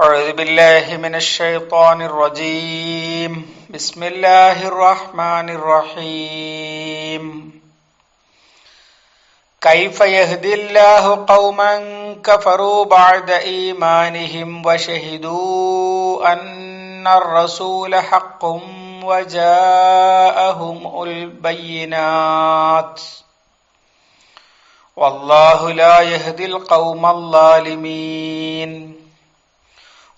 أعوذ بالله من الشيطان الرجيم. بسم الله الرحمن الرحيم. كيف يهدي الله قوما كفروا بعد إيمانهم وشهدوا أن الرسول حق وجاءهم البينات. والله لا يهدي القوم الظالمين.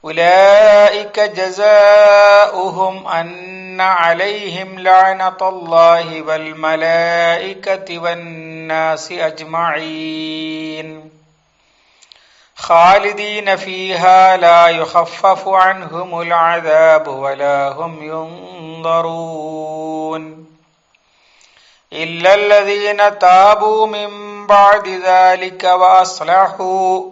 أولئك جزاؤهم أن عليهم لعنة الله والملائكة والناس أجمعين. خالدين فيها لا يخفف عنهم العذاب ولا هم ينظرون. إلا الذين تابوا من بعد ذلك وأصلحوا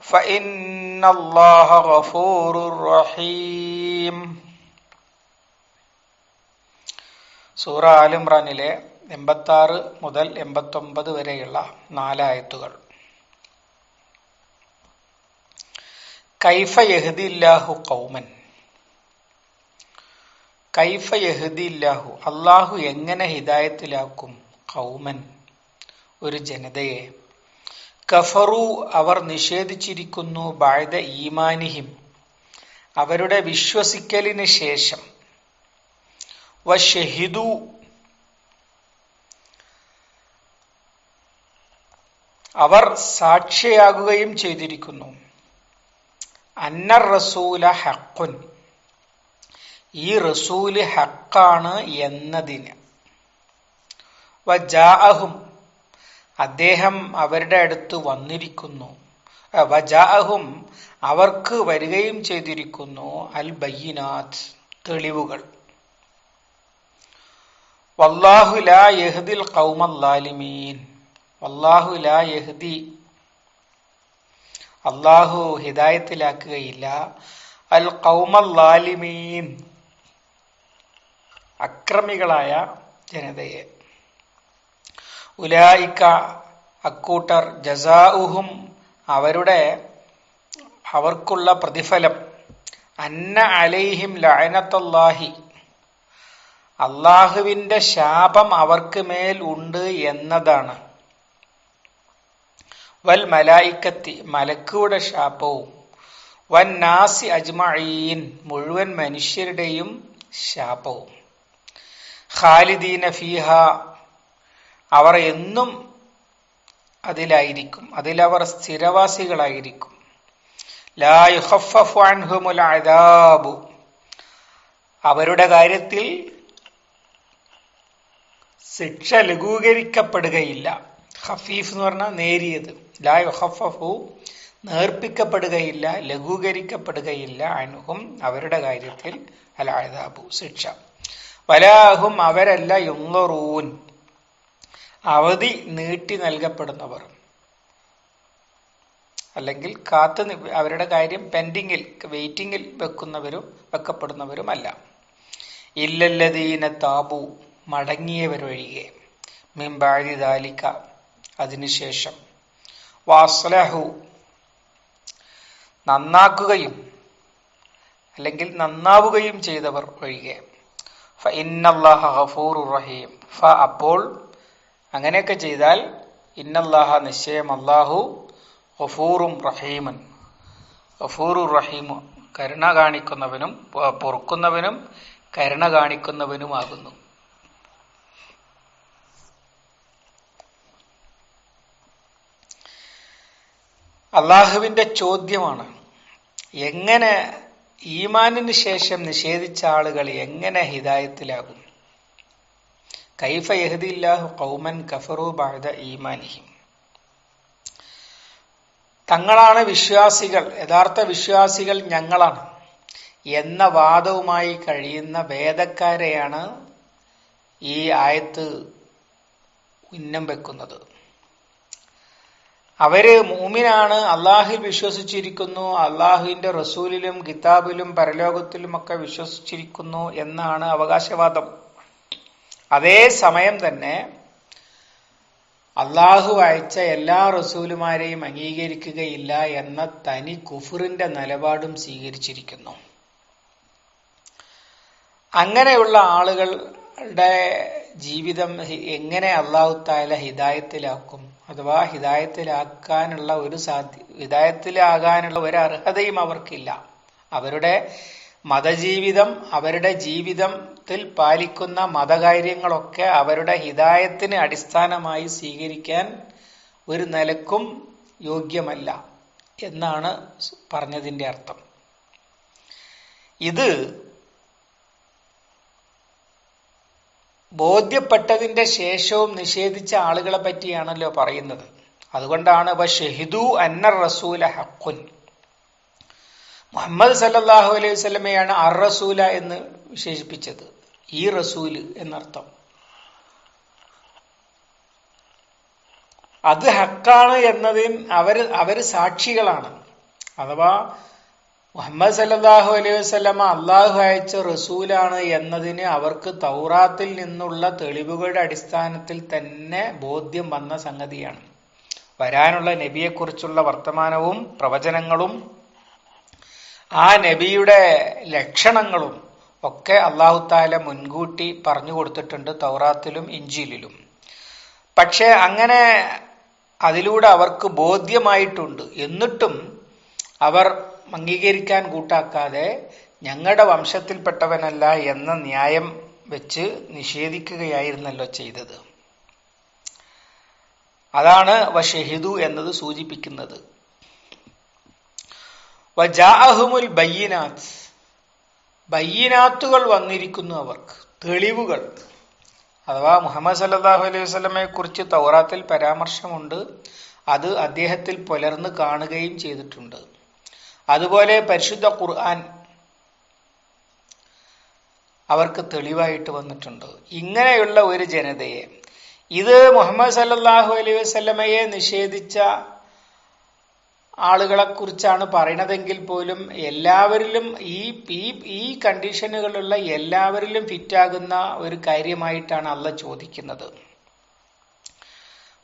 فإن الله غفور رحيم സൂറ ആലിമ്രാനിലെ എൺപത്തി ആറ് മുതൽ എൺപത്തി ഒമ്പത് വരെയുള്ള നാലായത്തുകൾ കൈഫ യഹദില്ലാഹു കൗമൻ കൈഫ യഹദില്ലാഹു അള്ളാഹു എങ്ങനെ ഹിദായത്തിലാക്കും കൗമൻ ഒരു ജനതയെ കഫറു അവർ നിഷേധിച്ചിരിക്കുന്നു ബാഴ്ത ഈമാനിഹിം. അവരുടെ വിശ്വസിക്കലിന് ശേഷം. വഷഹിദു അവർ സാക്ഷിയാകുകയും ചെയ്തിരിക്കുന്നു. അന്നർ റസൂല ഹക്കുൻ ഈ റസൂൽ ഹക്കാണ് എന്നതിന്. വജാഅഹും അദ്ദേഹം അവരുടെ അടുത്ത് വന്നിരിക്കുന്നു. വജാഹും അവർക്ക് വരികയും ചെയ്തിരിക്കുന്നു. അൽ ബയ്യനാഥ് തെളിവുകൾ. വല്ലാഹു ലാ യഹ്ദിൽ കൗമല്ലാലിമീൻ വല്ലാഹു ലാ യഹ്ദി. അള്ളാഹു ഹിദായത്തിലാക്കുകയില്ല. അൽ കൗമല്ലാലിമീൻ അക്രമികളായ ജനതയെ. ഉലായിക്ക അക്കൂട്ടർ ജസാഉഹും അവരുടെ അവർക്കുള്ള പ്രതിഫലം. അന്ന അലൈഹിം ലായനത്തല്ലാഹി അള്ളാഹുവിന്റെ ശാപം അവർക്ക് മേൽ ഉണ്ട് എന്നതാണ്. വൽ മലായിക്കത്തി മലക്കുടെ ശാപവും. വൻ നാസി അജ്മഈൻ മുഴുവൻ മനുഷ്യരുടെയും ശാപവും. ഖാലിദീന ഫീഹ അവർ എന്നും അതിലായിരിക്കും. അതിലവർ സ്ഥിരവാസികളായിരിക്കും. അവരുടെ കാര്യത്തിൽ ശിക്ഷ ലഘൂകരിക്കപ്പെടുകയില്ല. ഹഫീഫ് എന്ന് പറഞ്ഞാൽ നേരിയത്. ലാ യുഖഫഫു നേർപ്പിക്കപ്പെടുകയില്ല ലഘൂകരിക്കപ്പെടുകയില്ല. അനുഹും അവരുടെ കാര്യത്തിൽ അൽ ശിക്ഷ. വലാഹും അവരല്ല യുള്ളറൂൻ അവധി നീട്ടി നൽകപ്പെടുന്നവർ. അല്ലെങ്കിൽ കാത്തു അവരുടെ കാര്യം പെൻഡിങ്ങിൽ വെയിറ്റിങ്ങിൽ വെക്കുന്നവരും വെക്കപ്പെടുന്നവരുമല്ല. ഇല്ലല്ലതീന താബു മടങ്ങിയവരൊഴികെ. മിമ്പാഴി ദാലിക്ക അതിനുശേഷം. വാസ്ലഹു നന്നാക്കുകയും അല്ലെങ്കിൽ നന്നാവുകയും ചെയ്തവർ ഒഴികെ. ഫ ഇന്നല്ലാഹ ഗഫൂർ റഹീം. ഫ അപ്പോൾ അങ്ങനെയൊക്കെ ചെയ്താൽ ഇന്നല്ലാഹ നിശ്ചയം അള്ളാഹു ഗഫൂറും റഹീമൻ. ഗഫൂറു റഹീമു കരുണ കാണിക്കുന്നവനും പൊറുക്കുന്നവനും കരുണ കാണിക്കുന്നവനുമാകുന്നു. അള്ളാഹുവിന്റെ ചോദ്യമാണ് എങ്ങനെ ഈമാനിന് ശേഷം നിഷേധിച്ച ആളുകൾ എങ്ങനെ ഹിദായത്തിലാകും? കൈഫ കൗമൻ കഫറു ബഅദ ഈമാനിഹിം. തങ്ങളാണ് വിശ്വാസികൾ യഥാർത്ഥ വിശ്വാസികൾ ഞങ്ങളാണ്. എന്ന വാദവുമായി കഴിയുന്ന വേദക്കാരെയാണ് ഈ ആയത്ത് ഉന്നം വെക്കുന്നത്. അവർ മൂമിനാണ് അള്ളാഹിൽ വിശ്വസിച്ചിരിക്കുന്നു അള്ളാഹുവിന്റെ റസൂലിലും കിതാബിലും പരലോകത്തിലും ഒക്കെ വിശ്വസിച്ചിരിക്കുന്നു എന്നാണ് അവകാശവാദം. അതേ സമയം തന്നെ അള്ളാഹു അയച്ച എല്ലാ റസൂലുമാരെയും അംഗീകരിക്കുകയില്ല എന്ന തനി കുഫറിന്റെ നിലപാടും സ്വീകരിച്ചിരിക്കുന്നു. അങ്ങനെയുള്ള ആളുകളുടെ ജീവിതം എങ്ങനെ അള്ളാഹു താല ഹിദായത്തിലാക്കും? അഥവാ ഹിദായത്തിലാക്കാനുള്ള ഒരു സാധ്യ ഹിദായത്തിലാകാനുള്ള ഒരു അർഹതയും അവർക്കില്ല. അവരുടെ മതജീവിതം അവരുടെ ജീവിതത്തിൽ പാലിക്കുന്ന മതകാര്യങ്ങളൊക്കെ അവരുടെ ഹിതായത്തിന് അടിസ്ഥാനമായി സ്വീകരിക്കാൻ ഒരു നിലക്കും യോഗ്യമല്ല എന്നാണ് പറഞ്ഞതിന്റെ അർത്ഥം. ഇത് ബോധ്യപ്പെട്ടതിന്റെ ശേഷവും നിഷേധിച്ച ആളുകളെ പറ്റിയാണല്ലോ പറയുന്നത്. അതുകൊണ്ടാണ് ഷഹിദു അന്നർ റസൂല ഹക്കുൻ. മുഹമ്മദ് സല്ലാഹു അലൈഹി വസ്ലമയാണ് അർ റസൂല എന്ന് വിശേഷിപ്പിച്ചത്. ഈ റസൂൽ എന്നർത്ഥം. അത് ഹക്കാണ് എന്നതിന് അവർ അവർ സാക്ഷികളാണ്. അഥവാ മുഹമ്മദ് സല്ലാഹു അലൈഹി വസ്ലമ അള്ളാഹു അയച്ച റസൂലാണ് എന്നതിന് അവർക്ക് തൗറാത്തിൽ നിന്നുള്ള തെളിവുകളുടെ അടിസ്ഥാനത്തിൽ തന്നെ ബോധ്യം വന്ന സംഗതിയാണ്. വരാനുള്ള നബിയെക്കുറിച്ചുള്ള വർത്തമാനവും പ്രവചനങ്ങളും ആ നബിയുടെ ലക്ഷണങ്ങളും ഒക്കെ അള്ളാഹു താല മുൻകൂട്ടി പറഞ്ഞു കൊടുത്തിട്ടുണ്ട് തൗറാത്തിലും ഇഞ്ചിയിലും പക്ഷെ അങ്ങനെ അതിലൂടെ അവർക്ക് ബോധ്യമായിട്ടുണ്ട്. എന്നിട്ടും അവർ അംഗീകരിക്കാൻ കൂട്ടാക്കാതെ ഞങ്ങളുടെ വംശത്തിൽപ്പെട്ടവനല്ല എന്ന ന്യായം വെച്ച് നിഷേധിക്കുകയായിരുന്നല്ലോ ചെയ്തത്. അതാണ് വഷഹിദു എന്നത് സൂചിപ്പിക്കുന്നത്. വജാഅഹുമുൽ ബയ്യനാത്ത്. ബയ്യനാത്തുകൾ വന്നിരിക്കുന്നു അവർക്ക്. തെളിവുകൾ. അഥവാ മുഹമ്മദ് സല്ലാഹു അലൈഹി വസ്ലമെ കുറിച്ച് തൗറാത്തിൽ പരാമർശമുണ്ട്. അത് അദ്ദേഹത്തിൽ പുലർന്ന് കാണുകയും ചെയ്തിട്ടുണ്ട്. അതുപോലെ പരിശുദ്ധ ഖുർആൻ അവർക്ക് തെളിവായിട്ട് വന്നിട്ടുണ്ട്. ഇങ്ങനെയുള്ള ഒരു ജനതയെ. ഇത് മുഹമ്മദ് സല്ലാഹു അലൈഹി വസ്ലമയെ നിഷേധിച്ച ആളുകളെ കുറിച്ചാണ് പറയണതെങ്കിൽ പോലും എല്ലാവരിലും ഈ ഈ ഈ കണ്ടീഷനുകളുള്ള എല്ലാവരിലും ഫിറ്റാകുന്ന ഒരു കാര്യമായിട്ടാണ് അല്ല ചോദിക്കുന്നത്.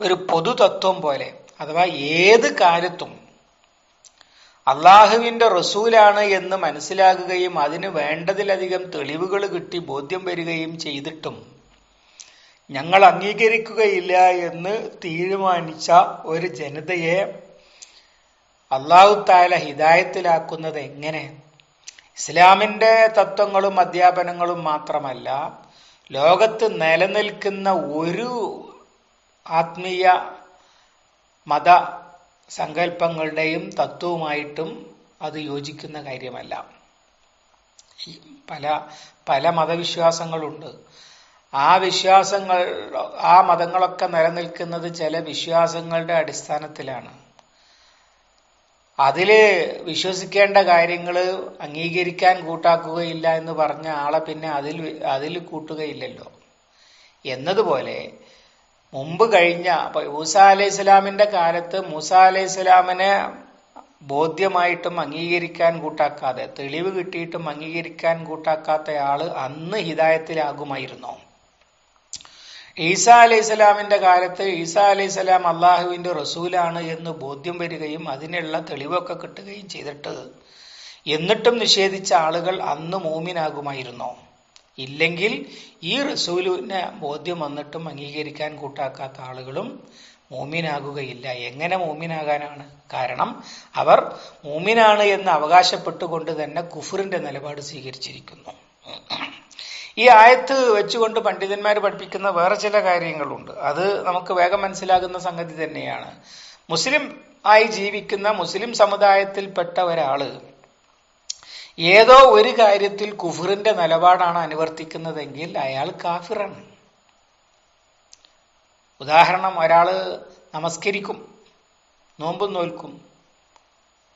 ഒരു പൊതുതത്വം പോലെ അഥവാ ഏത് കാലത്തും അള്ളാഹുവിന്റെ റസൂലാണ് എന്ന് മനസ്സിലാകുകയും അതിന് വേണ്ടതിലധികം തെളിവുകൾ കിട്ടി ബോധ്യം വരികയും ചെയ്തിട്ടും ഞങ്ങൾ അംഗീകരിക്കുകയില്ല എന്ന് തീരുമാനിച്ച ഒരു ജനതയെ അള്ളാഹു താല ഹിദായത്തിലാക്കുന്നത് എങ്ങനെ? ഇസ്ലാമിന്റെ തത്വങ്ങളും അധ്യാപനങ്ങളും മാത്രമല്ല ലോകത്ത് നിലനിൽക്കുന്ന ഒരു ആത്മീയ മത സങ്കല്പങ്ങളുടെയും തത്വവുമായിട്ടും അത് യോജിക്കുന്ന കാര്യമല്ല. പല പല മതവിശ്വാസങ്ങളുണ്ട്. ആ വിശ്വാസങ്ങൾ ആ മതങ്ങളൊക്കെ നിലനിൽക്കുന്നത് ചില വിശ്വാസങ്ങളുടെ അടിസ്ഥാനത്തിലാണ്. അതിൽ വിശ്വസിക്കേണ്ട കാര്യങ്ങൾ അംഗീകരിക്കാൻ കൂട്ടാക്കുകയില്ല എന്ന് പറഞ്ഞ ആളെ പിന്നെ അതിൽ അതിൽ കൂട്ടുകയില്ലല്ലോ. എന്നതുപോലെ മുമ്പ് കഴിഞ്ഞ മൂസ അലൈഹി സ്വലാമിന്റെ കാലത്ത് മൂസ അലൈഹി സ്വലാമിനെ ബോധ്യമായിട്ടും അംഗീകരിക്കാൻ കൂട്ടാക്കാതെ തെളിവ് കിട്ടിയിട്ടും അംഗീകരിക്കാൻ കൂട്ടാക്കാത്ത ആൾ അന്ന് ഹിദായത്തിലാകുമായിരുന്നു. ഈസ അലൈഹി സ്വലാമിന്റെ കാലത്ത് ഈസ അലൈഹി സ്വലാം അള്ളാഹുവിന്റെ റസൂലാണ് എന്ന് ബോധ്യം വരികയും അതിനുള്ള തെളിവൊക്കെ കിട്ടുകയും ചെയ്തിട്ട് എന്നിട്ടും നിഷേധിച്ച ആളുകൾ അന്ന് മൂമിനാകുമായിരുന്നോ? ഇല്ലെങ്കിൽ ഈ റസൂലിനെ ബോധ്യം വന്നിട്ടും അംഗീകരിക്കാൻ കൂട്ടാക്കാത്ത ആളുകളും മൂമിനാകുകയില്ല. എങ്ങനെ മൂമിനാകാനാണ്? കാരണം അവർ മൂമിനാണ് എന്ന് അവകാശപ്പെട്ടുകൊണ്ട് തന്നെ കുഫറിന്റെ നിലപാട് സ്വീകരിച്ചിരിക്കുന്നു. ഈ ആയത്ത് വെച്ചുകൊണ്ട് പണ്ഡിതന്മാർ പഠിപ്പിക്കുന്ന വേറെ ചില കാര്യങ്ങളുണ്ട്. അത് നമുക്ക് വേഗം മനസ്സിലാകുന്ന സംഗതി തന്നെയാണ്. മുസ്ലിം ആയി ജീവിക്കുന്ന മുസ്ലിം സമുദായത്തിൽപ്പെട്ട ഒരാൾ ഏതോ ഒരു കാര്യത്തിൽ കുഫറിന്റെ നിലപാടാണ് അനുവർത്തിക്കുന്നതെങ്കിൽ അയാൾ കാഫിറാണ് ഉദാഹരണം ഒരാൾ നമസ്കരിക്കും നോമ്പും നോൽക്കും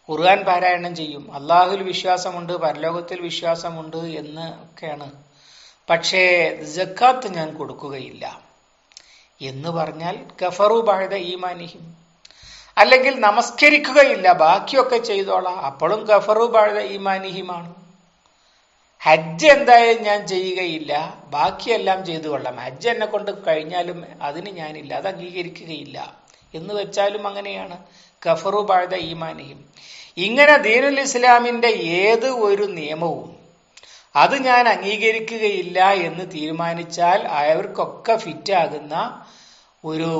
ഖുർആൻ പാരായണം ചെയ്യും അള്ളാഹുൽ വിശ്വാസമുണ്ട് പരലോകത്തിൽ വിശ്വാസമുണ്ട് എന്ന് ഒക്കെയാണ്. പക്ഷേ ജക്കാത്ത് ഞാൻ കൊടുക്കുകയില്ല. എന്ന് പറഞ്ഞാൽ ഗഫറു ബാഴത ഈമാനിഹിം. അല്ലെങ്കിൽ നമസ്കരിക്കുകയില്ല ബാക്കിയൊക്കെ ചെയ്തോളാം. അപ്പോഴും ഗഫറു ബാഴത ഈമാനിഹിമാണ്. ഹജ്ജ് എന്തായാലും ഞാൻ ചെയ്യുകയില്ല ബാക്കിയെല്ലാം ചെയ്തു കൊള്ളാം ഹജ്ജ് എന്നെ കൊണ്ട് കഴിഞ്ഞാലും അതിന് ഞാനില്ല അത് അംഗീകരിക്കുകയില്ല. എന്ന് വെച്ചാലും അങ്ങനെയാണ്. കഫറു ബാഴ്ത ഈമാനിഹിം. ഇങ്ങനെ ദീനുൽ ഇസ്ലാമിന്റെ ഏത് ഒരു നിയമവും അത് ഞാൻ അംഗീകരിക്കുകയില്ല എന്ന് തീരുമാനിച്ചാൽ അവർക്കൊക്കെ ഫിറ്റാകുന്ന ഒരു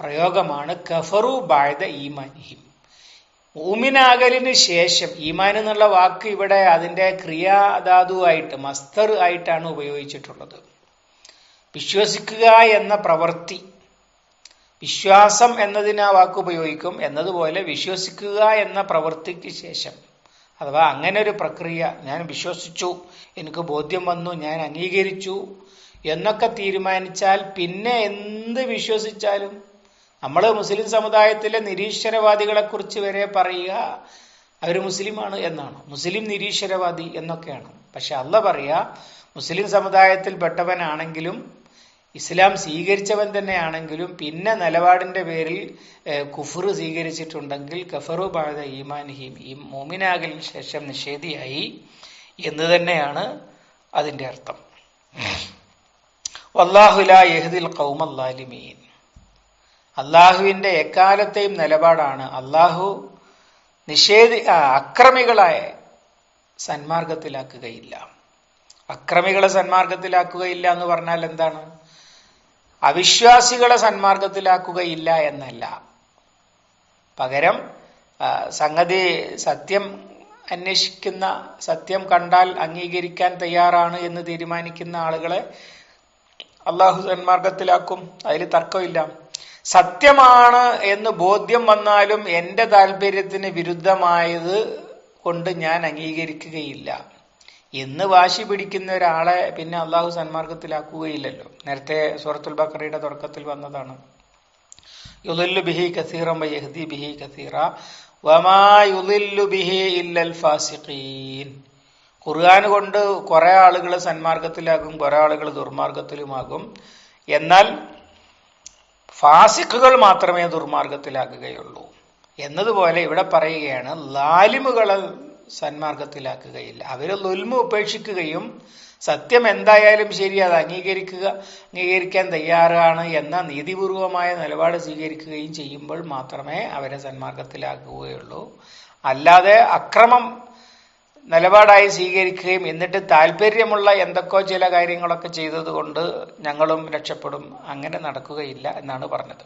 പ്രയോഗമാണ് കഫറു ബാഴ്ത ഈമാനിഹിം. ഊമിനാകലിന് ശേഷം ഈമാൻ എന്നുള്ള വാക്ക് ഇവിടെ അതിന്റെ ക്രിയാധാതുവായിട്ട് മസ്തർ ആയിട്ടാണ് ഉപയോഗിച്ചിട്ടുള്ളത്. വിശ്വസിക്കുക എന്ന പ്രവൃത്തി വിശ്വാസം എന്നതിന് ആ വാക്ക് ഉപയോഗിക്കും. എന്നതുപോലെ വിശ്വസിക്കുക എന്ന പ്രവൃത്തിക്ക് ശേഷം അഥവാ അങ്ങനെ ഒരു പ്രക്രിയ ഞാൻ വിശ്വസിച്ചു എനിക്ക് ബോധ്യം വന്നു ഞാൻ അംഗീകരിച്ചു എന്നൊക്കെ തീരുമാനിച്ചാൽ പിന്നെ എന്ത് വിശ്വസിച്ചാലും നമ്മൾ മുസ്ലിം സമുദായത്തിലെ നിരീശ്വരവാദികളെ കുറിച്ച് വരെ പറയുക അവർ മുസ്ലിമാണ് എന്നാണ്. മുസ്ലിം നിരീശ്വരവാദി എന്നൊക്കെയാണ്. പക്ഷെ അല്ല പറയുക മുസ്ലിം സമുദായത്തിൽപ്പെട്ടവനാണെങ്കിലും ഇസ്ലാം സ്വീകരിച്ചവൻ തന്നെയാണെങ്കിലും പിന്നെ നിലപാടിന്റെ പേരിൽ കുഫർ സ്വീകരിച്ചിട്ടുണ്ടെങ്കിൽ കഫറു ബാധ ഈമാൻഹിം ഈ മോമിനാകലിന് ശേഷം നിഷേധിയായി എന്ന് തന്നെയാണ് അതിന്റെ അർത്ഥം. വല്ലാഹുല യഹദിൽ കൗമല്ലാലിമീൻ അള്ളാഹുവിന്റെ എക്കാലത്തെയും നിലപാടാണ് അള്ളാഹു നിഷേധി അക്രമികളായ സന്മാർഗത്തിലാക്കുകയില്ല. അക്രമികളെ സന്മാർഗത്തിലാക്കുകയില്ല എന്ന് പറഞ്ഞാൽ എന്താണ്? അവിശ്വാസികളെ സന്മാർഗത്തിലാക്കുകയില്ല എന്നല്ല. പകരം സംഗതി സത്യം അന്വേഷിക്കുന്ന സത്യം കണ്ടാൽ അംഗീകരിക്കാൻ തയ്യാറാണ് എന്ന് തീരുമാനിക്കുന്ന ആളുകളെ അള്ളാഹു സന്മാർഗത്തിലാക്കും. അതിൽ തർക്കമില്ല. സത്യമാണ് എന്ന് ബോധ്യം വന്നാലും എന്റെ താല്പര്യത്തിന് വിരുദ്ധമായത് കൊണ്ട് ഞാൻ അംഗീകരിക്കുകയില്ല. എന്ന് വാശി പിടിക്കുന്ന ഒരാളെ പിന്നെ അള്ളാഹു സന്മാർഗത്തിലാക്കുകയില്ലല്ലോ. നേരത്തെ സൂറത്തുൽ ബക്കറിയുടെ തുടക്കത്തിൽ വന്നതാണ്. യുലില്ലു ബിഹി കസീറം യഹ്ദി ബിഹി കസീറ. വമാ ബിഹി ഇല്ലൽ ഫാസിഖീൻ. ഖുർആൻ കൊണ്ട് കുറെ ആളുകൾ സന്മാർഗത്തിലാകും കുറെ ആളുകൾ ദുർമാർഗത്തിലുമാകും. എന്നാൽ ഫാസിഖുകൾ മാത്രമേ ദുർമാർഗത്തിലാകുകയുള്ളൂ. എന്നതുപോലെ ഇവിടെ പറയുകയാണ് ലാലിമുകളെ സന്മാർഗത്തിലാക്കുകയില്ല. അവരെ ലുൽമ ഉപേക്ഷിക്കുകയും സത്യം എന്തായാലും ശരി അത് അംഗീകരിക്കുക അംഗീകരിക്കാൻ തയ്യാറാണ് എന്ന നീതിപൂർവമായ നിലപാട് സ്വീകരിക്കുകയും ചെയ്യുമ്പോൾ മാത്രമേ അവരെ സന്മാർഗത്തിലാക്കുകയുള്ളൂ. അല്ലാതെ അക്രമം നിലപാടായി സ്വീകരിക്കുകയും എന്നിട്ട് താല്പര്യമുള്ള എന്തൊക്കെ ചില കാര്യങ്ങളൊക്കെ ചെയ്തതുകൊണ്ട് ഞങ്ങളും രക്ഷപ്പെടും. അങ്ങനെ നടക്കുകയില്ല എന്നാണ് പറഞ്ഞത്.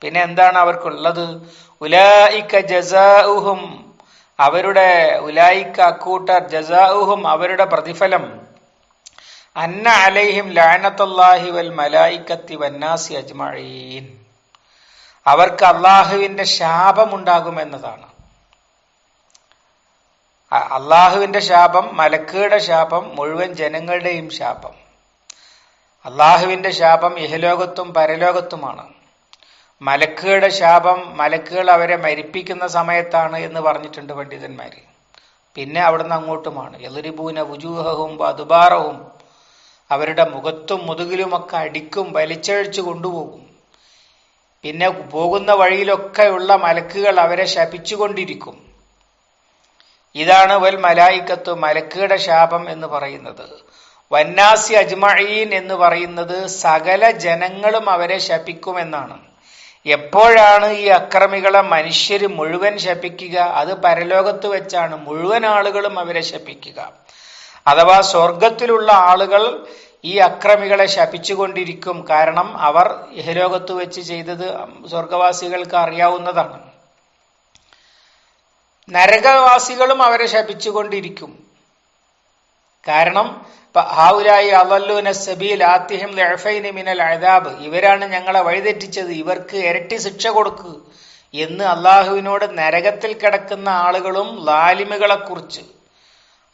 പിന്നെ എന്താണ് അവർക്കുള്ളത്? ഉലായിക്ക ജസാഉഹും അവരുടെ ഉലായിക്ക അക്കൂട്ടർ ജസാഉഹും അവരുടെ പ്രതിഫലം. അന്ന അലൈഹിം ലാനത്തല്ലാഹി വൽ മലായിക്കത്തി വന്നാസി അജ്മഴീൻ അവർക്ക് അള്ളാഹുവിന്റെ ശാപമുണ്ടാകുമെന്നതാണ്. അള്ളാഹുവിന്റെ ശാപം മലക്കുകളുടെ ശാപം മുഴുവൻ ജനങ്ങളുടെയും ശാപം. അള്ളാഹുവിന്റെ ശാപം ഇഹലോകത്തും പരലോകത്തുമാണ്. മലക്കുകളുടെ ശാപം മലക്കുകൾ അവരെ മരിപ്പിക്കുന്ന സമയത്താണ് എന്ന് പറഞ്ഞിട്ടുണ്ട് പണ്ഡിതന്മാർ പിന്നെ അവിടുന്ന് അങ്ങോട്ടുമാണ്. എതിരിപൂന വുജൂഹവും അതുബാറവും അവരുടെ മുഖത്തും മുതുകിലുമൊക്കെ അടിക്കും വലിച്ചഴിച്ചു കൊണ്ടുപോകും. പിന്നെ പോകുന്ന വഴിയിലൊക്കെയുള്ള മലക്കുകൾ അവരെ ശപിച്ചുകൊണ്ടിരിക്കും. ഇതാണ് വൽ മലായിക്കത്ത് മലക്കുകളുടെ ശാപം എന്ന് പറയുന്നത്. വന്നാസി അജ്മഈൻ എന്ന് പറയുന്നത് സകല ജനങ്ങളും അവരെ ശപിക്കുമെന്നാണ്. എപ്പോഴാണ് ഈ അക്രമികളെ മനുഷ്യർ മുഴുവൻ ശപിക്കുക? അത് പരലോകത്ത് വെച്ചാണ് മുഴുവൻ ആളുകളും അവരെ ശപിക്കുക. അഥവാ സ്വർഗത്തിലുള്ള ആളുകൾ ഈ അക്രമികളെ ശപിച്ചുകൊണ്ടിരിക്കും. കാരണം അവർ ഇഹലോകത്ത് വെച്ച് ചെയ്തത് സ്വർഗവാസികൾക്ക് അറിയാവുന്നതാണ്. നരകവാസികളും അവരെ ശപിച്ചുകൊണ്ടിരിക്കും. കാരണം ഹാവുലായി അവല്ലൂന സബീൽ ആത്തിഹിം മിനൽ അദാബ്. ഇവരാണ് ഞങ്ങളെ വഴിതെറ്റിച്ചത്. ഇവർക്ക് ഇരട്ടി ശിക്ഷ കൊടുക്കുക എന്ന് അള്ളാഹുവിനോട് നരകത്തിൽ കിടക്കുന്ന ആളുകളും ലാലിമുകളെ കുറിച്ച്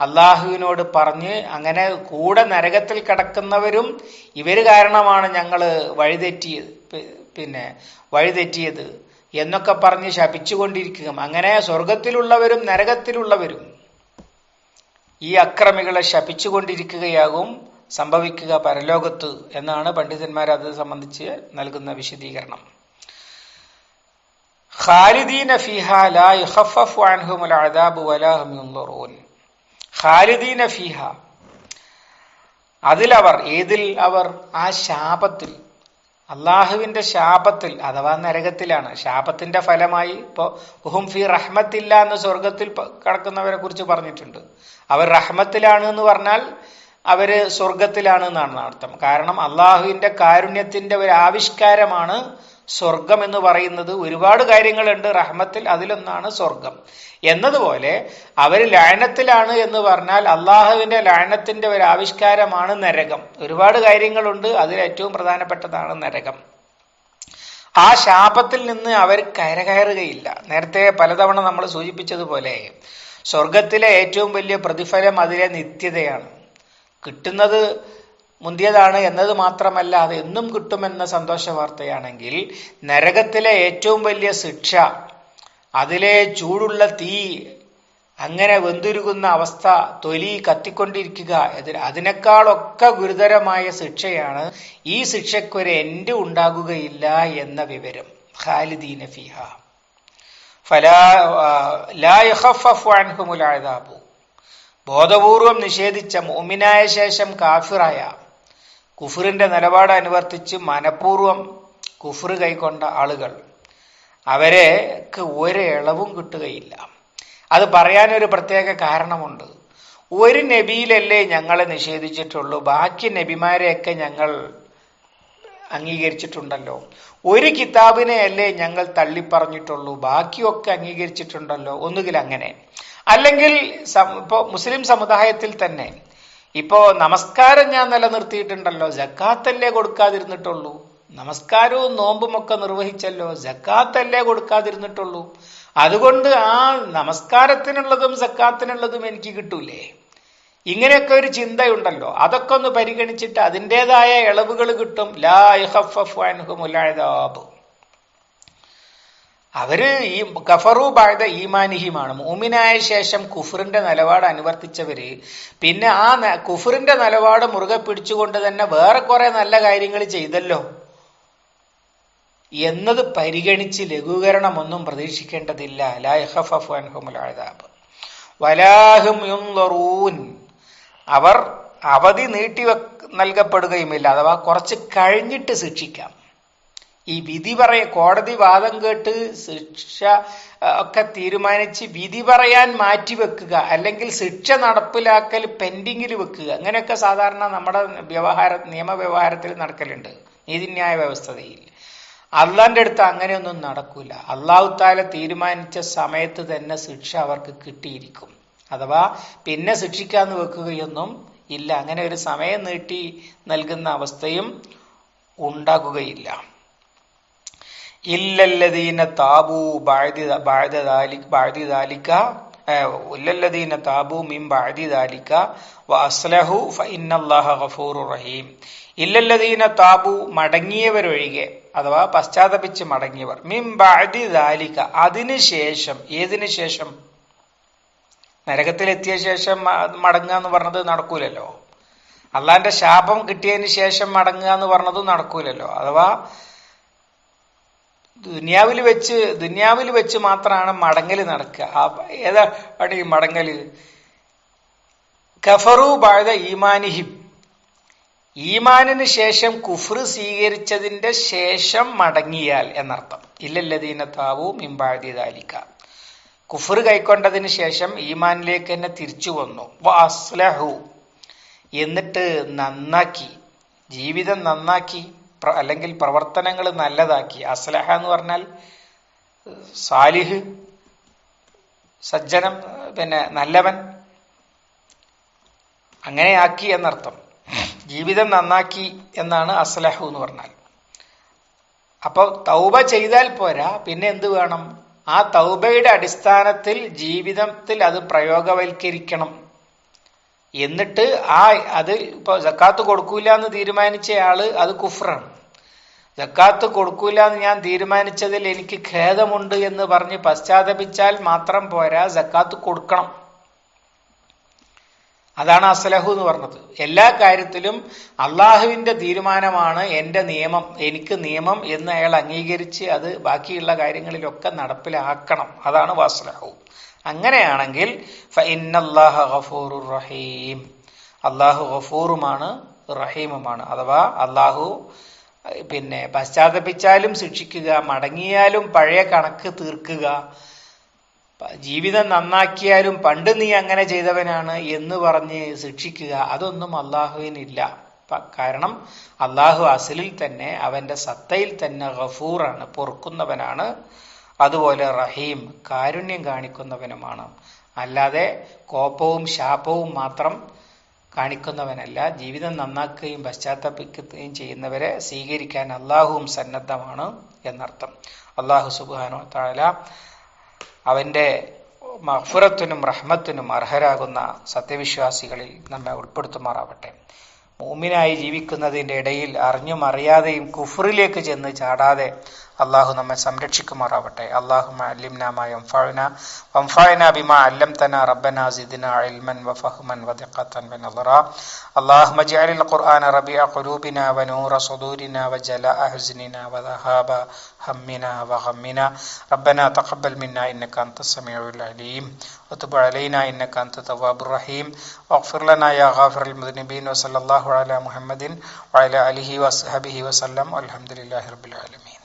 അള്ളാഹുവിനോട് പറഞ്ഞ് അങ്ങനെ കൂടെ നരകത്തിൽ കിടക്കുന്നവരും ഇവർ കാരണമാണ് ഞങ്ങൾ വഴിതെറ്റിയത്. പിന്നെ വഴിതെറ്റിയത് എന്നൊക്കെ പറഞ്ഞ് ശപിച്ചുകൊണ്ടിരിക്കുക അങ്ങനെ സ്വർഗത്തിലുള്ളവരും നരകത്തിലുള്ളവരും ഈ അക്രമികളെ ശപിച്ചുകൊണ്ടിരിക്കുകയാകും സംഭവിക്കുക പരലോകത്ത് എന്നാണ് പണ്ഡിതന്മാർ അത് സംബന്ധിച്ച് നൽകുന്ന വിശദീകരണം. ഖാലിദീന ഫിഹ ലാ യുഖഫഫു അൻഹുമുൽ അദാബു വലാ ഹും യുൻദറൂൻ. ഖാലിദീന ഫിഹ അവർ ഏതിൽ അവർ ആ ശാപത്തിൽ അള്ളാഹുവിന്റെ ശാപത്തിൽ അഥവാ നരകത്തിലാണ്. ശാപത്തിന്റെ ഫലമായി ഇപ്പോ ഉഹും ഫി റഹ്മത്തില്ല എന്ന് സ്വർഗത്തിൽ കടക്കുന്നവരെ കുറിച്ച് പറഞ്ഞിട്ടുണ്ട്. അവർ റഹ്മത്തിലാണ് എന്ന് പറഞ്ഞാൽ അവർ സ്വർഗത്തിലാണ് എന്നാണ് അർത്ഥം. കാരണം അള്ളാഹുവിന്റെ കാരുണ്യത്തിന്റെ ഒരു ആവിഷ്കാരമാണ് സ്വർഗം എന്ന് പറയുന്നത് ഒരുപാട് കാര്യങ്ങളുണ്ട്. റഹ്മത്തിൽ അതിലൊന്നാണ് സ്വർഗം. എന്നതുപോലെ അവർ ലായനത്തിലാണ് എന്ന് പറഞ്ഞാൽ അള്ളാഹുവിന്റെ ലയനത്തിന്റെ ഒരു ആവിഷ്കാരമാണ് നരകം. ഒരുപാട് കാര്യങ്ങളുണ്ട്. അതിൽ ഏറ്റവും പ്രധാനപ്പെട്ടതാണ് നരകം. ആ ശാപത്തിൽ നിന്ന് അവർ കരകയറുകയില്ല. നേരത്തെ പലതവണ നമ്മൾ സൂചിപ്പിച്ചതുപോലെ സ്വർഗത്തിലെ ഏറ്റവും വലിയ പ്രതിഫലം അതിലെ നിത്യതയാണ്. കിട്ടുന്നത് മുന്തിയതാണ് എന്നത് മാത്രമല്ല അത് എന്നും കിട്ടുമെന്ന സന്തോഷ വാർത്തയാണെങ്കിൽ നരകത്തിലെ ഏറ്റവും വലിയ ശിക്ഷ അതിലെ ചൂടുള്ള തീ അങ്ങനെ വെന്തുരുകുന്ന അവസ്ഥ തൊലി കത്തിക്കൊണ്ടിരിക്കുക അതിനേക്കാളൊക്കെ ഗുരുതരമായ ശിക്ഷയാണ് ഈ ശിക്ഷയ്ക്കൊരു എൻഡ് ഉണ്ടാകുകയില്ല എന്ന വിവരം. ഖാലിദീന ഫിഹ. ബോധപൂർവം നിഷേധിച്ച മോമിനായ ശേഷം കാഫിറായ കുഫറിന്റെ നിലപാട് അനുവർത്തിച്ച് മനഃപൂർവം കുഫർ കൈക്കൊണ്ട ആളുകൾ. അവരെക്ക് ഒരു ഇളവും കിട്ടുകയില്ല. അത് പറയാനൊരു പ്രത്യേക കാരണമുണ്ട്. ഒരു നബിയിലല്ലേ ഞങ്ങളെ നിഷേധിച്ചിട്ടുള്ളൂ. ബാക്കി നബിമാരെയൊക്കെ ഞങ്ങൾ അംഗീകരിച്ചിട്ടുണ്ടല്ലോ. ഒരു കിതാബിനെ അല്ലേ ഞങ്ങൾ തള്ളിപ്പറഞ്ഞിട്ടുള്ളൂ. ബാക്കിയൊക്കെ അംഗീകരിച്ചിട്ടുണ്ടല്ലോ. ഒന്നുകിൽ അങ്ങനെ. അല്ലെങ്കിൽ ഇപ്പോൾ ഇപ്പോ മുസ്ലിം സമുദായത്തിൽ തന്നെ ഇപ്പോ നമസ്കാരം ഞാൻ നിലനിർത്തിയിട്ടുണ്ടല്ലോ ജക്കാത്തല്ലേ കൊടുക്കാതിരുന്നിട്ടുള്ളൂ. നമസ്കാരവും നോമ്പുമൊക്കെ നിർവഹിച്ചല്ലോ ജക്കാത്തല്ലേ കൊടുക്കാതിരുന്നിട്ടുള്ളൂ. അതുകൊണ്ട് ആ നമസ്കാരത്തിനുള്ളതും ജക്കാത്തിനുള്ളതും എനിക്ക് കിട്ടൂലേ. ഇങ്ങനെയൊക്കെ ഒരു ചിന്തയുണ്ടല്ലോ. അതൊക്കെ ഒന്ന് പരിഗണിച്ചിട്ട് അതിന്റെതായ ഇളവുകൾ കിട്ടും. ലാ ഇഹഫ് അൻഹുമുൽ അദാബ്. അവർ ഈ കഫറു ബാധ ഈമാനിഹിമാണ്. മൂമിനായ ശേഷം കുഫറിന്റെ നിലപാട് അനുവർത്തിച്ചവര് പിന്നെ ആ കുഫറിന്റെ നിലപാട് മുറുകെ പിടിച്ചുകൊണ്ട് തന്നെ വേറെ കുറെ നല്ല കാര്യങ്ങൾ ചെയ്തല്ലോ. എന്നത് പരിഗണിച്ച് ലഘൂകരണമൊന്നും പ്രതീക്ഷിക്കേണ്ടതില്ല. വലാഹും അവർ അവധി നീട്ടി നൽകപ്പെടുകയുമില്ല. അഥവാ കുറച്ച് കഴിഞ്ഞിട്ട് ശിക്ഷിക്കാം. ഈ വിധി പറയ കോടതി വാദം കേട്ട് ശിക്ഷ ഒക്കെ തീരുമാനിച്ച് വിധി പറയാൻ മാറ്റിവെക്കുക അല്ലെങ്കിൽ ശിക്ഷ നടപ്പിലാക്കൽ പെൻഡിങ്ങിൽ വെക്കുക. അങ്ങനെയൊക്കെ സാധാരണ നമ്മുടെ വ്യവഹാര നിയമവ്യവഹാരത്തിൽ നടക്കലുണ്ട്. നീതിന്യായ വ്യവസ്ഥതയിൽ. അള്ളാന്റെ അടുത്ത് അങ്ങനെയൊന്നും നടക്കൂല. അള്ളാഹു താല തീരുമാനിച്ച സമയത്ത് തന്നെ ശിക്ഷ അവർക്ക് കിട്ടിയിരിക്കും. അഥവാ പിന്നെ ശിക്ഷിക്കാന്ന് വെക്കുകയൊന്നും ഇല്ല. അങ്ങനെ ഒരു സമയം നീട്ടി നൽകുന്ന അവസ്ഥയും ഉണ്ടാകുകയില്ല. ഇല്ലല്ലദീന താബു ബാഴ്ദിദാലിക്ക ഇല്ലല്ലദീന താബു മിൻ ബഅദി ദാലിക വഅസ്ലഹു ഫഇന്നല്ലാഹ ഗഫൂറു റഹീം. ഇല്ലല്ലദീന താബു മടങ്ങിയവരൊഴികെ അഥവാ പശ്ചാത്തപിച്ച് മടങ്ങിയവർ മിൻ ബാഴ്ദിദാലിക്ക ദാലിക അതിനുശേഷം ഏതിനു ശേഷം? നരകത്തിലെത്തിയ ശേഷം മ- മടങ്ങുക എന്ന് പറഞ്ഞത് നടക്കൂലല്ലോ. അള്ളാന്റെ ശാപം കിട്ടിയതിന് ശേഷം മടങ്ങുക എന്ന് പറഞ്ഞതും നടക്കൂലല്ലോ. അഥവാ ദുനിയാവിൽ വെച്ച് ദുനിയാവിൽ വെച്ച് മാത്രമാണ് മടങ്ങൽ നടക്കുക. ആ ഏതാണ് ഈ മടങ്ങൽ? കഫറു ബാഴ ഈമാനിഹിം. ഈമാനിന് ശേഷം കുഫർ സ്വീകരിച്ചതിന്റെ ശേഷം മടങ്ങിയാൽ എന്നർത്ഥം. ഇല്ലല്ലദീന താവു മിമ്പാഴ്തിയതായിരിക്ക കുഫർ കൈക്കൊണ്ടതിന് ശേഷം ഈമാനിലേക്ക് തന്നെ തിരിച്ചു വന്നു. അസ്ലഹു എന്നിട്ട് നന്നാക്കി. ജീവിതം നന്നാക്കി. അല്ലെങ്കിൽ പ്രവർത്തനങ്ങൾ നല്ലതാക്കി. അസ്ലഹ എന്ന് പറഞ്ഞാൽ സാലിഹ് സജ്ജനം പിന്നെ നല്ലവൻ അങ്ങനെയാക്കി എന്നർത്ഥം. ജീവിതം നന്നാക്കി എന്നാണ് അസ്ലഹു എന്ന് പറഞ്ഞാൽ. അപ്പോൾ തൗബ ചെയ്താൽ പോരാ പിന്നെ എന്ത് വേണം? ആ തൗബയുടെ അടിസ്ഥാനത്തിൽ ജീവിതത്തിൽ അത് പ്രയോഗവൽക്കരിക്കണം. എന്നിട്ട് ആ അത് ഇപ്പൊ ജക്കാത്ത് കൊടുക്കൂല എന്ന് തീരുമാനിച്ചയാൾ അത് കുഫറാണ്. ജക്കാത്ത് കൊടുക്കൂല എന്ന് ഞാൻ തീരുമാനിച്ചതിൽ എനിക്ക് ഖേദമുണ്ട് എന്ന് പറഞ്ഞ് പശ്ചാത്തപിച്ചാൽ മാത്രം പോരാ ജക്കാത്ത് കൊടുക്കണം. അതാണ് അസ്ലഹു എന്ന് പറഞ്ഞത്. എല്ലാ കാര്യത്തിലും അള്ളാഹുവിന്റെ തീരുമാനമാണ് എന്റെ നിയമം എനിക്ക് നിയമം എന്ന് അയാൾ അംഗീകരിച്ച് അത് ബാക്കിയുള്ള കാര്യങ്ങളിലൊക്കെ നടപ്പിലാക്കണം. അതാണ് വസ്ലഹു. അങ്ങനെയാണെങ്കിൽ റഹീം. അള്ളാഹു ഗഫൂറുമാണ് റഹീമുമാണ്. അഥവാ അള്ളാഹു പിന്നെ പശ്ചാത്തപിച്ചാലും ശിക്ഷിക്കുക മടങ്ങിയാലും പഴയ കണക്ക് തീർക്കുക. ജീവിതം നന്നാക്കിയാലും പണ്ട് നീ അങ്ങനെ ചെയ്തവനാണ് എന്ന് പറഞ്ഞ് ശിക്ഷിക്കുക അതൊന്നും അള്ളാഹുവിനില്ല. കാരണം അള്ളാഹു അസലിൽ തന്നെ അവന്റെ സത്തയിൽ തന്നെ ഗഫൂറാണ് പൊറുക്കുന്നവനാണ്. അതുപോലെ റഹീം കാരുണ്യം കാണിക്കുന്നവനുമാണ്. അല്ലാതെ കോപവും ശാപവും മാത്രം കാണിക്കുന്നവനല്ല. ജീവിതം നന്നാക്കുകയും പശ്ചാത്തപിക്കുകയും ചെയ്യുന്നവരെ സ്വീകരിക്കാൻ അള്ളാഹുവും സന്നദ്ധമാണ് എന്നർത്ഥം. അള്ളാഹു സുബാനോ താല അവന്റെ മഹ്ഫുറത്തിനും റഹ്മത്തിനും അർഹരാകുന്ന സത്യവിശ്വാസികളിൽ നമ്മെ ഉൾപ്പെടുത്തുമാറാവട്ടെ. മൂമിനായി ജീവിക്കുന്നതിന്റെ ഇടയിൽ അറിഞ്ഞും അറിയാതെയും കുഫറിലേക്ക് ചെന്ന് ചാടാതെ അള്ളാഹു നമ്മെ സംരക്ഷിക്കുമാറാവട്ടെ അള്ളാഹു വംഫഅന ബിമാ അല്ലംതന റബ്ബന സിദ്ന ഇൽമൻ വഫഹ്മൻ വദിഖത്തൻ വനളറ اللهم اجعل القرآن ربيع قلوبنا ونور صدورنا وجلاء حزننا وذهاب همنا وغمنا ربنا تقبل منا إنك أنت السميع العليم وتب علينا إنك أنت التواب الرحيم واغفر لنا يا غافر المذنبين وصلى الله على محمد وعلى آله وصحبه وسلم والحمد لله رب العالمين